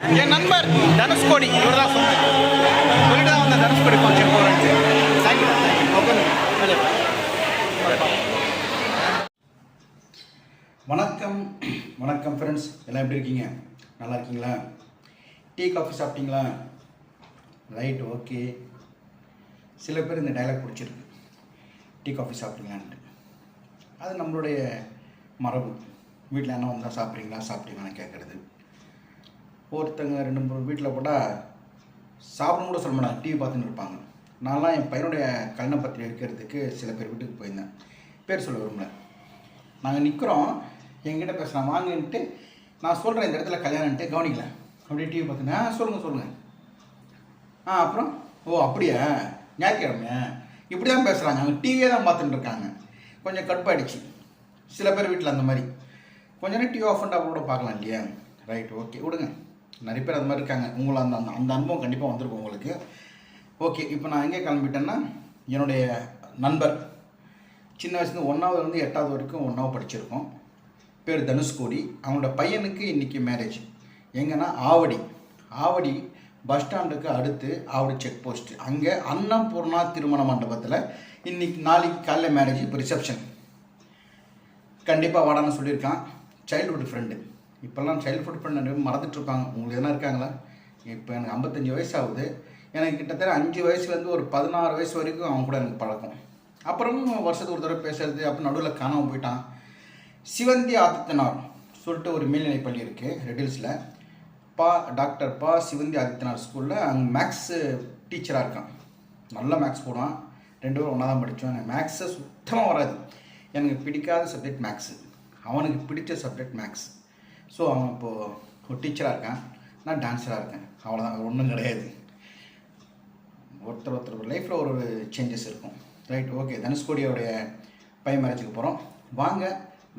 என் நண்பர் தனுஷ்கோடி இவர் தான் சொன்னார். சொல்லிட்டு தான் தனுஷ்கோடி கொஞ்சம் போகிறேன் வணக்கம் வணக்கம் ஃப்ரெண்ட்ஸ் எல்லாம் எப்படி இருக்கீங்க? நல்லா இருக்கீங்களா? டீ காஃபி சாப்பிட்டீங்களா? ரைட் ஓகே சில பேர் இந்த டைலாக் பிடிச்சிருக்கு. டீ காஃபி சாப்பிட்டீங்களான்ட்டு அது நம்மளுடைய மரபு. வீட்டில் என்ன வந்தால் சாப்பிட்றீங்களா? சாப்பிட்டீங்களான்னு கேட்குறது ஒருத்தங்க ரெண்டு மூணு வீட்டில் போட்டால் சாப்பிட கூட சொல்ல மாட்டாங்க. டிவி பார்த்துன்னு இருப்பாங்க. நான்லாம் என் பையனுடைய கல்யாண பத்திரிகை வைக்கிறதுக்கு சில பேர் வீட்டுக்கு போயிருந்தேன். பேர் சொல்ல விரும்பல. நாங்கள் நிற்கிறோம் எங்கிட்ட பேசுகிறேன் வாங்கன்ட்டு நான் சொல்கிறேன் இந்த இடத்துல கல்யாணம்ட்டு கவனிக்கல. அப்படியே டிவி பார்த்துன்னு சொல்லுங்கள் சொல்லுங்கள் ஆ அப்புறம்? ஓ அப்படியா? ஞாயிற்றுக்கிழமையா? இப்படி தான் பேசுகிறாங்க அவங்க டிவியே தான் பார்த்துட்டு இருக்காங்க. கொஞ்சம் கடுப்பாயிடுச்சு சில பேர் வீட்டில் அந்த மாதிரி. கொஞ்ச நேரம் டிவி ஆஃப் பண்ணிட்டா கூட பார்க்கலாம் இல்லையா? ரைட் ஓகே விடுங்க. நிறைய பேர் அது மாதிரி இருக்காங்க. உங்களை அந்த அந்த அந்த அனுபவம் கண்டிப்பாக வந்திருக்கும் உங்களுக்கு. ஓகே இப்போ நான் எங்கே கிளம்பிட்டேன்னா என்னுடைய நண்பர். சின்ன வயசுலேருந்து ஒன்றாவதுலேருந்து எட்டாவது வரைக்கும் ஒன்றாவது படிச்சிருக்கோம். பேர் தனுஷ்கோடி அவனோட பையனுக்கு இன்றைக்கி மேரேஜ் எங்கன்னா ஆவடி. ஆவடி பஸ் ஸ்டாண்டுக்கு அடுத்து ஆவடி செக் போஸ்ட் அங்கே அன்னபூர்ணா திருமண மண்டபத்தில் இன்னைக்கு நாளைக்கு காலைல மேரேஜ் இப்போ ரிசப்ஷன் கண்டிப்பாக வாடான்னு சொல்லியிருக்கான். சைல்டுஹுட் ஃப்ரெண்டு இப்போல்லாம் சைல்டுஹுட் ஃப்ரெண்ட் மறந்துட்டுருப்பாங்க. உங்களுக்கு எதனா இருக்காங்களா? இப்போ எனக்கு ஐம்பத்தஞ்சு வயசு ஆகுது எனக்கு கிட்டத்தட்ட அஞ்சு வயசுலேருந்து ஒரு பதினாறு வயசு வரைக்கும் அவன் கூட எனக்கு பழக்கம். அப்புறமும் வருஷத்துக்கு ஒரு தடவை பேசுறது அப்புறம் நடுவில் காணாமல் போயிட்டான். சிவந்தி ஆதித்தனார் சொல்லிட்டு ஒரு மேல்நிலை பள்ளி இருக்குது ரெடில்ஸில் பா டாக்டர் பா சிவந்தி ஆதித்தனார் ஸ்கூலில் அங்கே மேக்ஸு டீச்சராக இருக்கான். நல்ல மேக்ஸ் போடுவான். ரெண்டு பேரும் ஒன்றா தான் படித்தோம் எனக்கு மேக்ஸை சுத்தமாக வராது. எனக்கு பிடிக்காத சப்ஜெக்ட் மேக்ஸு அவனுக்கு பிடிச்ச சப்ஜெக்ட் மேக்ஸ் ஸோ அவன் இப்போது ஒரு டீச்சராக இருக்கான். நான் டான்ஸராக இருக்கேன். அவ்வளோதான் ஒன்றும் கிடையாது. ஒருத்தர் ஒருத்தர் லைஃப்பில் ஒரு ஒரு சேஞ்சஸ் இருக்கும். ரைட் ஓகே தனுஷ்கோடியோடைய பையன் மேரேஜுக்கு போகிறோம் வாங்க.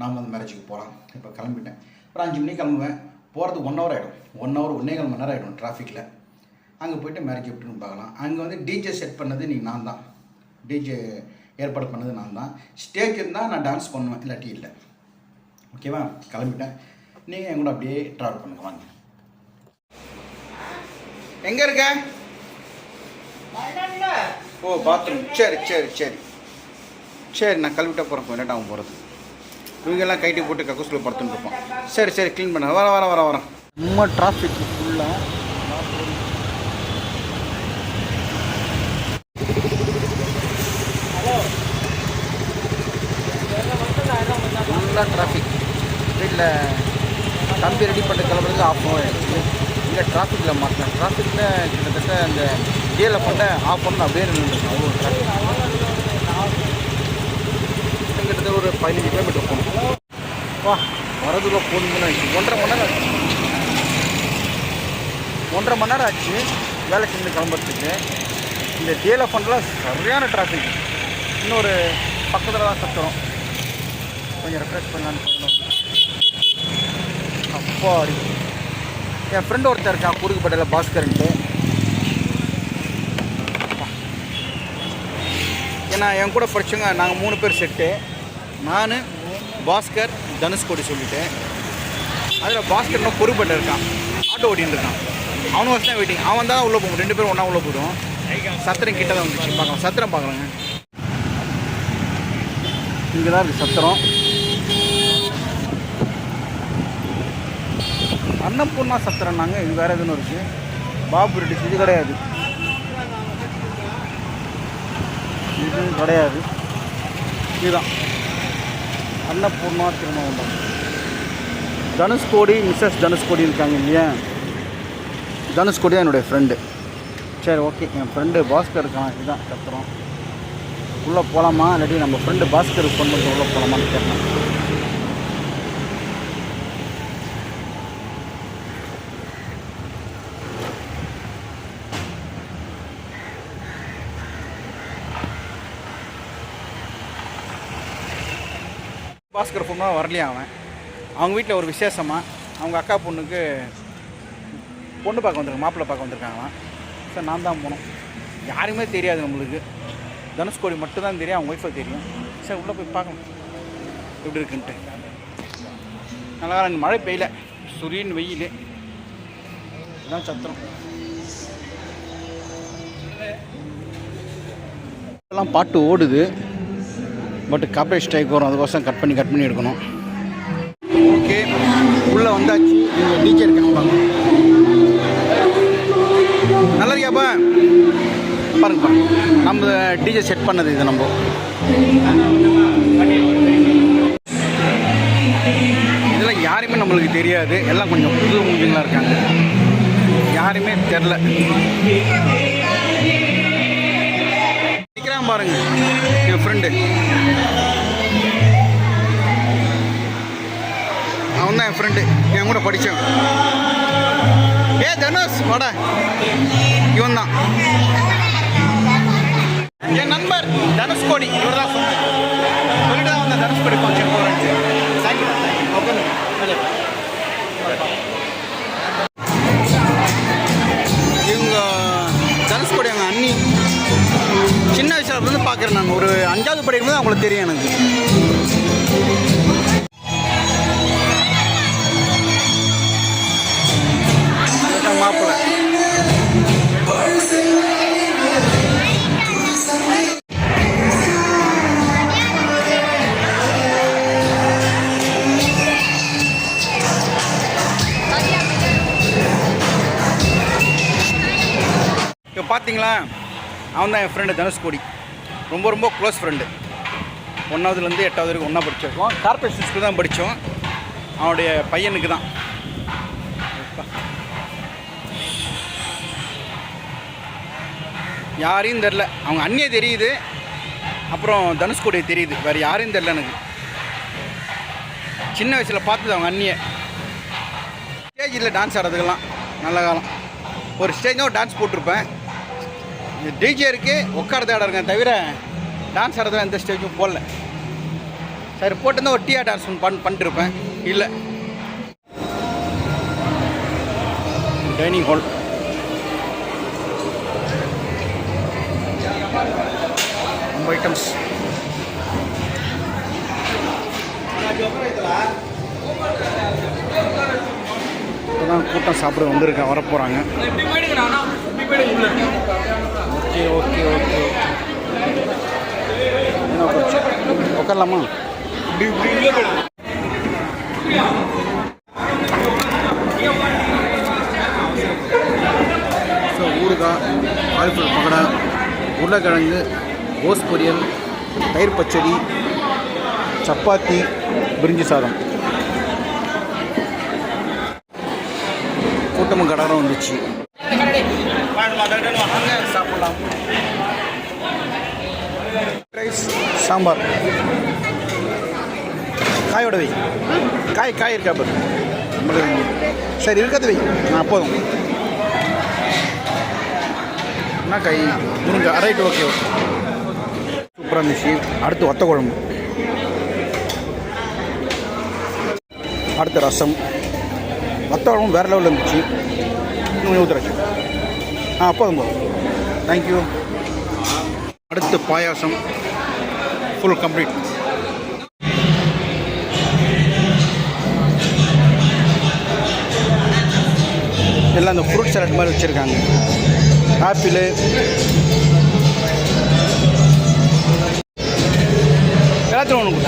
நாம் அந்த மேரேஜுக்கு போகலாம் இப்போ கிளம்பிட்டேன். ஒரு அஞ்சு மணிக்கு கிளம்புவேன். போகிறது ஒன் ஹவர் ஆகிடும் ஒன் ஹவர் ஒன்றே கால் மணி நேரம் ஆகிடும் டிராஃபிக்கில் அங்கே போயிட்டு மேரேஜ் எப்படின்னு பார்க்கலாம். அங்கே வந்து டிஜே செட் பண்ணது நீ நான் தான். டிஜே ஏற்பாடு பண்ணது நான் தான். ஸ்டேஜ் இருந்தால் நான் டான்ஸ் பண்ணுவேன். இல்லாட்டி இல்லை. ஓகேவா கிளம்பிட்டேன். நீங்கள் என் கூட அப்படியே ட்ராவல் பண்ணுங்க வாங்க. எங்கே இருக்க? ஓ பாத்ரூம் சரி சரி சரி. சரி நான் கழுவிட்டா போகிறேன் கொஞ்சம் லேட் ஆகும் போகிறது இவங்கெல்லாம் கைட்டி போட்டு கக்கூசில் படுத்துன்னு இருப்போம் சரி சரி க்ளீன் பண்ண. வர வர வர வரேன் ரொம்ப டிராஃபிக் ஃபுல்லாக ஃபுல்லாக டிராஃபிக் வீட்டில் கம்பி ரெடி பண்ண கிளம்புறது ஆஃப் ஹவர் ஆகிடுச்சு இங்கே டிராஃபிக்கில் மாட்டினேன் டிராஃபிக்கில் கிட்டத்தட்ட அந்த கேல பண்ண ஆஃப் பண்ண அப்படியே நின்றுருக்கேன் அவ்வளோ டிராஃபிக் கிட்டத்தட்ட ஒரு பதினஞ்சு கிலோமீட்டர் போகணும் வா வரதுல போகணும்னு ஒன்றரை மணி நேரம் ஆச்சு. ஒன்றரை மணி நேரம் ஆச்சு. வேலை செஞ்சு கிளம்புறதுக்கு. இந்த டேல ஃபண்டில் சரியான டிராஃபிக் இன்னொரு பக்கத்தில் தான் சத்துறோம் கொஞ்சம் ரெஃப்ரெஷ் பண்ணலான்னு சொல்லணும் அப்பா அடிக்கும் என் ஃப்ரெண்டு ஒருத்தர் இருக்கான் குறுக்குப்பேட்டையில் பாஸ்கர்ன்ட்டு. ஏன்னா என் கூட படித்தவங்க நாங்கள் மூணு பேர் செட்டு. நான் பாஸ்கர் தனுஷ்கோடி சொல்லிட்டேன் அதில் பாஸ்கர் இன்னும் பொறுப்பட்ட இருக்கான். ஆட்டோ ஓடின்னு இருக்கான். அவனும் வச்சு தான் வெயிட்டிங். அவன் தான் உள்ளே போகும். ரெண்டு பேரும் ஒன்றா உள்ளே போயிடும். சத்திரம் கிட்ட தான் வந்துச்சு. பார்க்கலாம். சத்திரம் பார்க்கலாங்க. இங்கே தான் இருக்குது சத்திரம். அன்னபூர்ணா சத்திரம்னாங்க இது வேறு எதுன்னு இருக்குது பாபு ரெட்டி இது கிடையாது. இது கிடையாது. இதுதான். அன்னபூர்ணா திருமணம் தனுஷ்கோடி மிஸ்ஸஸ் தனுஷ்கோடி இருக்காங்க இல்லையா? தனுஷ்கோடி தான் என்னுடைய ஃப்ரெண்டு சரி ஓகே என் ஃப்ரெண்டு பாஸ்கர் இருக்கான். இதுதான் சத்திரம். உள்ளே போகலாமா இல்லாட்டி நம்ம ஃப்ரெண்டு பாஸ்கருக்கு ஃபோன் பண்ணி உள்ளே போகலாமான்னு கேட்டேன் பாஸ்கர் பொண்ணாக வரலையா அவன்? அவங்க வீட்டில் ஒரு விசேஷமாக அவங்க அக்கா பொண்ணுக்கு பொண்ணு பார்க்க வந்திருக்காங்க மாப்பிள்ளை பார்க்க வந்திருக்காங்களாம் சார் நான் தான் போனோம். யாருமே தெரியாது நம்மளுக்கு. தனுஷ்கோடி மட்டும்தான் தெரியும் அவங்க ஒய்ஃபை தெரியும். சரி உள்ளே போய் பார்க்கலாம் எப்படி இருக்குன்ட்டு. நல்லா மழை பெய்யல. சுரியன் வெயில். இதான் சத்திரம். எல்லாம் பாட்டு ஓடுது. பட் காப்பரேட் ஸ்ட்ரைக் வரும் அதுக்கோசம் கட் பண்ணி கட் பண்ணி எடுக்கணும். ஓகே. உள்ளே வந்தாச்சு. நீங்கள் டீச்சர் இருக்காங்க பாருங்க. நல்லா இருக்கியாப்பா பாருங்க பாருங்க. நம்ம டீச்சர் செட் பண்ணது இது நம்ம. இதெல்லாம் யாருமே நம்மளுக்கு தெரியாது. எல்லாம் கொஞ்சம் புது மூவிங்களாக இருக்காங்க. யாருமே தெரில. பாருங்க. என் ஃப்ரெண்டு அவன் தான் என் ஃப்ரெண்டு என் கூட படித்தவன் ஏ தனுஷ் வட. இவன் தான் என் நண்பர் தனுஷ்கோடி. இவர் தான் சொல்லிட்டு தான் வந்தேன் தனுஷ்கோடி பார்க்குறேன் நான். ஒரு அஞ்சாவது படிக்கும்போது அவங்களுக்கு தெரியும் எனக்கு. மாப்பிள்ளை இப்போ பார்த்தீங்களா அவன் தான் என் ஃப்ரெண்டு தனுஷ்கோடி. ரொம்ப ரொம்ப க்ளோஸ் ஃப்ரெண்டு ஒன்றாவதுலேருந்து எட்டாவது வரைக்கும் ஒன்றா படிச்சிருக்கோம். கார்பரேஷன் ஸ்கூல் தான் படித்தோம். அவனுடைய பையனுக்கு தான். யாரையும் தெரில. அவங்க அண்ணியை தெரியுது. அப்புறம் தனுஷ்கோடியை தெரியுது. வேறு யாரையும் தெரில எனக்கு. சின்ன வயசில் பார்த்தது அவங்க அண்ணியை. ஸ்டேஜில் டான்ஸ் ஆடுறதுக்கெல்லாம் நல்ல காலம். ஒரு ஸ்டேஜும் டான்ஸ் போட்டிருப்பேன். டிஜே இருக்கு உட்காரது இடம் இருக்கேன் தவிர டான்ஸ் ஆடுறதுல எந்த ஸ்டேஜும் போடல. சரி போட்டிருந்தா ஒரு டீயா டான்ஸ் ஒன்று பண் பண்ணிட்டுருப்பேன் இல்லை. டைனிங் ஹால் ரொம்ப ஐட்டம்ஸ் இப்போதான் கூட்டம் சாப்பிட வந்திருக்கேன் வரப்போகிறாங்க ஓகே ஓகே ஓகே. என்ன உட்காருச்சு? உட்காரலாமா? ஸோ ஊறுகாய் காலிஃப்ளவர் பக்கடா உருளைக்கிழங்கு கோஸ் பொரியல் தயிர் பச்சடி சப்பாத்தி பிரிஞ்சி சாதம். கூட்டமும் கடாரம் வந்துச்சு. வாங்க சாப்பிடலாம் ரைஸ் சாம்பார். காயோட வை. காய் காய் இருக்கா பாரு. சரி இருக்காது வை நான் போதும். என்ன காய்? முருங்கை. Right okay okay. சூப்பராக இருந்துச்சு. அடுத்து வத்த குழம்பு. அடுத்து ரசம். வத்த குழம்பு வேறு லெவலில் இருந்துச்சு. இன்னும் ஊற்றுறாச்சு ஆ போதும் போதும். தேங்க்யூ அடுத்து பாயாசம் ஃபுல் கம்ப்ளீட் எல்லாம் அந்த ஃப்ரூட் சாலட் மாதிரி வச்சுருக்காங்க. ஆப்பிள் எல்லாத்தையும் ஒன்று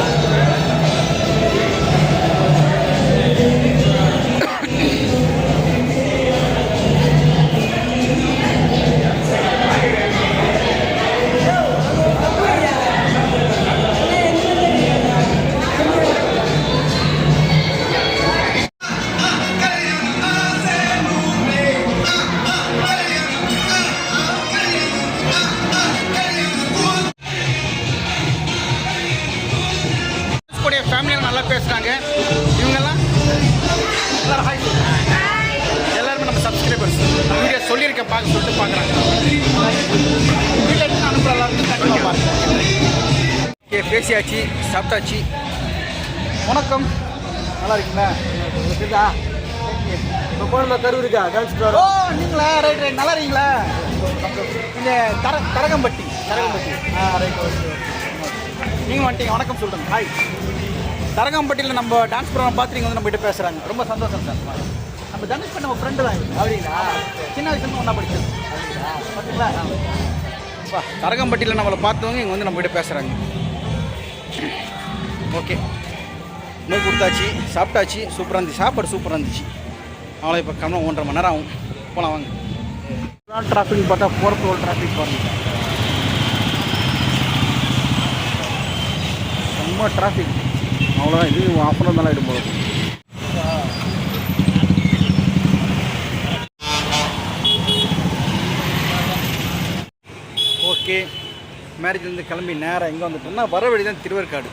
பேசியாச்சு சாப்பிட்டாச்சு. வணக்கம். நல்லா இருக்கீங்களா? இருக்குதா இப்போ போன கரு இருக்கா? டான்ஸ் ஓ நீங்களா? ரைட் ரைட் நல்லா இருக்கீங்களா? இந்த தர தரகம்பட்டி. தரகம்பட்டி. ஆ ரைட் ஓகே நீங்கள் வந்துட்டீங்க. வணக்கம் சொல்கிறேன் ஹாய் தரகம்பட்டியில் நம்ம டான்ஸ் ப்ரோக்ராம் பார்த்து வந்து நம்மகிட்ட பேசுகிறாங்க ரொம்ப சந்தோஷம் சார். நம்ம தனுஷ் நம்ம ஃப்ரெண்டு தான். அப்படிங்களா? சின்ன வயசுல ஒன்றா படிச்சது. பார்த்தீங்களா வா தரகம்பட்டியில் நம்மளை பார்த்தவங்க இங்கே வந்து நம்ம கிட்ட பேசுகிறாங்க ஓகே. நோய் கொடுத்தாச்சு சாப்பிட்டாச்சு சூப்பராக இருந்துச்சு. சாப்பாடு சூப்பராக இருந்துச்சு. அவ்வளோ இப்போ கம்மி ஒன்றரை மணி நேரம் ஆகும். போகலாம் வாங்க. டிராஃபிக் பார்த்தா போகிறப்ப ஒரு டிராஃபிக் பாருங்க. ரொம்ப டிராஃபிக் அவ்வளோ இது ஆஃப் அன் தான் ஆகிடும் போல. ஓகே. மேரேஜ்லேருந்து கிளம்பி நேராக எங்கே வந்துட்டோம்னா வர வழி தான் திருவேற்காடு.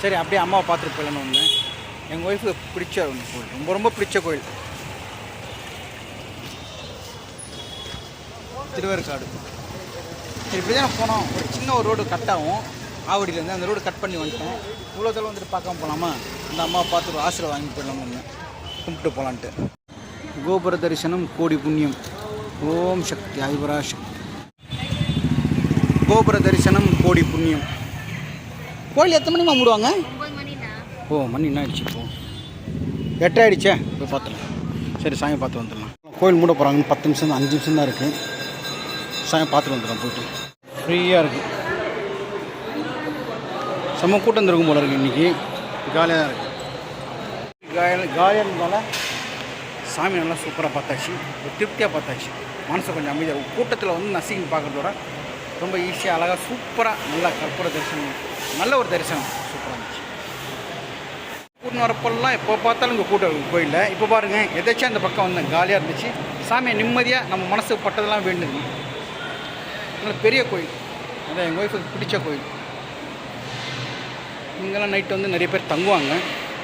சரி அப்படியே அம்மாவை பார்த்துட்டு போயிடலான்னு ஒன்று எங்கள் ஒய்ஃபுக்கு பிடிச்ச ஒன்று கோயில். ரொம்ப ரொம்ப பிடிச்ச கோயில். திருவேற்காடு. சரி இப்படி தான் போனோம். ஒரு சின்ன ஒரு ரோடு கட் ஆகும். ஆவடியிலேருந்து அந்த ரோடு கட் பண்ணி வந்துட்டேன் இவ்வளோ தூரம் வந்துட்டு பார்க்காம போகலாமா அந்த அம்மாவை பார்த்து ஒரு ஆசிரியர் வாங்கி போயிடலாம் ஒன்று கும்பிட்டு போகலான்ட்டு கோபுர தரிசனம் கோடி புண்ணியம். ஓம் சக்தி ஐபரா சக்தி. கோபுர தரிசனம் கோடி புண்ணியம். கோயில் எத்தனை மணிமா மூடுவாங்க? ஓ மணி என்ன ஆயிடுச்சு இப்போ? எட்டு ஆயிடுச்சே? போய் பார்த்துலாம் சரி சாமி பார்த்து வந்துடலாம். கோயில் மூட போகிறாங்க பத்து நிமிஷம் அஞ்சு நிமிஷம் தான் இருக்குது சாமி பார்த்துட்டு வந்துடலாம் போயிட்டு. ஃப்ரீயாக இருக்குது செம்ம கூட்டம் இருக்கும் போல இருக்குது இன்றைக்கி காலியாக தான் இருக்குது காலியாக காலியாக இருந்ததால சாமி நல்லா சூப்பராக பார்த்தாச்சு. திருப்தியாக பார்த்தாச்சு. மனசை கொஞ்சம் அமைதியாக கூட்டத்தில் வந்து நசிங்க பார்க்குறதோட ரொம்ப ஈஸியாக அழகாக சூப்பராக நல்லா கற்பூர தரிசனம். நல்ல ஒரு தரிசனம். சூப்பராக இருந்துச்சு. கூட்டம் வரப்பெல்லாம் எப்போ பார்த்தாலும் இங்கே கூட்டம் கோயிலில். இப்போ பாருங்கள் எதாச்சும் அந்த பக்கம் வந்தேன் காலியாக இருந்துச்சு. சாமியை நிம்மதியாக நம்ம மனசுக்கு பட்டதெல்லாம் வேண்டுது. நல்ல பெரிய கோயில். அதான் எங்கள் ஒய்ஃபுக்கு பிடிச்ச கோயில். இங்கெல்லாம் நைட்டு வந்து நிறைய பேர் தங்குவாங்க.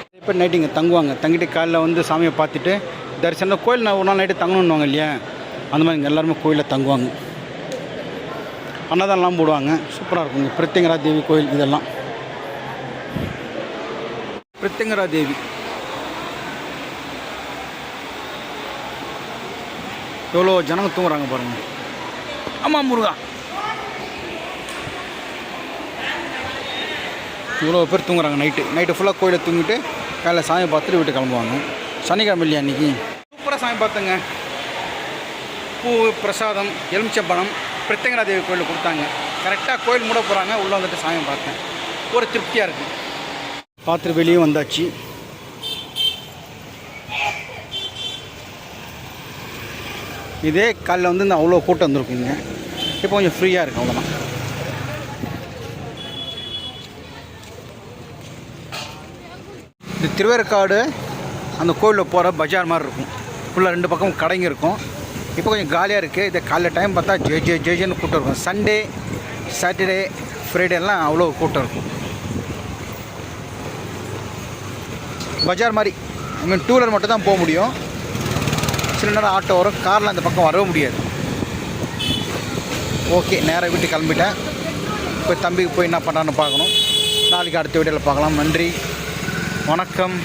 நிறைய பேர் நைட்டு இங்கே தங்குவாங்க. தங்கிட்டு காலையில் வந்து சாமியை பார்த்துட்டு தரிசனம் கோயில் நான் ஒரு நாள் நைட்டு தங்கணுன்னுவாங்க இல்லையா? அந்த மாதிரி இங்கே எல்லாருமே கோயிலில் தங்குவாங்க. அன்னதானம்லாம் போடுவாங்க. சூப்பராக இருக்கும். இங்கே பிரித்திங்கரா தேவி கோயில் இதெல்லாம். பிரித்திங்கரா தேவி. எவ்வளோ ஜனங்க தூங்குறாங்க பாருங்க. ஆமாம் முருகா. இவ்வளோ பேர் தூங்குறாங்க நைட்டு. நைட்டு ஃபுல்லாக கோயிலை தூங்கிட்டு காலைல சாமி பார்த்துட்டு வீட்டுக்கு கிளம்புவாங்க. சனிக்கிழமை இல்லையா அன்றைக்கி சூப்பராக சாமி பார்த்தேங்க. பூ பிரசாதம் எலுமிச்சம்பழம் பிரத்தங்கரா தேவி கோயிலில் கொடுத்தாங்க. கரெக்டாக கோயில் மூட போகிறாங்க உள்ளே வந்துட்டு சாமி பார்த்தேன். ஒரு திருப்தியாக இருக்குது பார்த்துட்டு வெளியே வந்தாச்சு. இதே காலைல வந்து இந்த அவ்வளோ கூட்டம் வந்திருக்குங்க. இப்போ கொஞ்சம் ஃப்ரீயாக இருக்கு அவ்வளோதான் இந்த திருவேற்காடு அந்த கோயிலில் போகிற பஜார் மாதிரி இருக்கும். ஃபுல்லாக ரெண்டு பக்கம் கடைங்க இருக்கும். இப்போ கொஞ்சம் காலியாக இருக்குது இதை காலைல டைம் பார்த்தா ஜே ஜே ஜே கூட்டம் இருக்கும். சண்டே சாட்டர்டே ஃப்ரைடேலாம் அவ்வளோ கூட்டம் இருக்கும். பஜார் மாதிரி ஐ மீன் டூ வீலர் மட்டும் தான் போக முடியும். சில நேரம் ஆட்டோ வரும். காரில் அந்த பக்கம் வரவே முடியாது. ஓகே நேராக வீட்டுக்கு கிளம்பிட்டேன். போய் தம்பிக்கு போய் என்ன பண்ணான்னு பார்க்கணும். நாளைக்கு அடுத்த வீடியோவில் பார்க்கலாம். நன்றி. வணக்கம்.